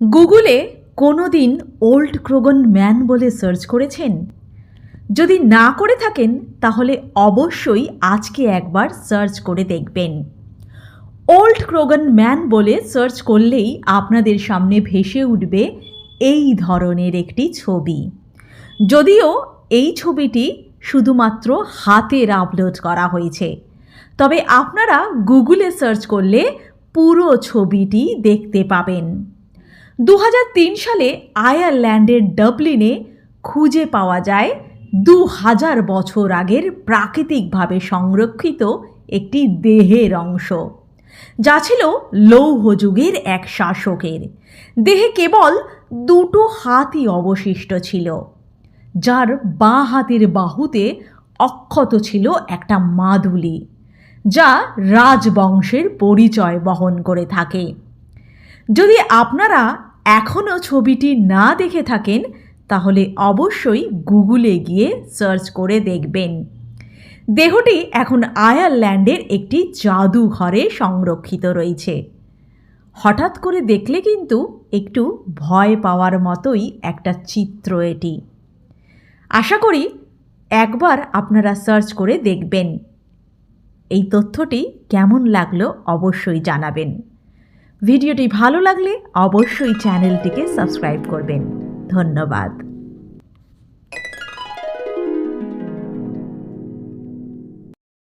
গুগলে কোনো দিন ওল্ড ক্রোগন ম্যান বলে সার্চ করেছেন? যদি না করে থাকেন, তাহলে অবশ্যই আজকে একবার সার্চ করে দেখবেন। ওল্ড ক্রোগন ম্যান বলে সার্চ করলেই আপনাদের সামনে ভেসে উঠবে এই ধরনের একটি ছবি। যদিও এই ছবিটি শুধুমাত্র হাতের আপলোড করা হয়েছে। তবে আপনারা গুগলে সার্চ করলে পুরো ছবিটি দেখতে পাবেন। দু হাজার তিন সালে আয়ারল্যান্ডের ডাবলিনে খুঁজে পাওয়া যায় দু হাজার বছর আগের প্রাকৃতিকভাবে সংরক্ষিত একটি দেহের অংশ। যা ছিল লৌহ যুগের এক শাসকের। দেহে কেবল দুটো হাতই অবশিষ্ট ছিল, যার বাঁ হাতের বাহুতে অক্ষত ছিল একটা মাদুলি, যা রাজবংশের পরিচয় বহন করে থাকে। যদি আপনারা এখনও ছবিটি না দেখে থাকেন, তাহলে অবশ্যই গুগলে গিয়ে সার্চ করে দেখবেন। দেহটি এখন আয়ারল্যান্ডের একটি জাদুঘরে সংরক্ষিত রয়েছে। হঠাৎ করে দেখলে কিন্তু একটু ভয় পাওয়ার মতোই একটা চিত্র এটি। আশা করি একবার আপনারা সার্চ করে দেখবেন। এই তথ্যটি কেমন লাগল অবশ্যই জানাবেন। ভিডিওটি ভালো লাগলে অবশ্যই চ্যানেলটিকে সাবস্ক্রাইব করবেন। ধন্যবাদ।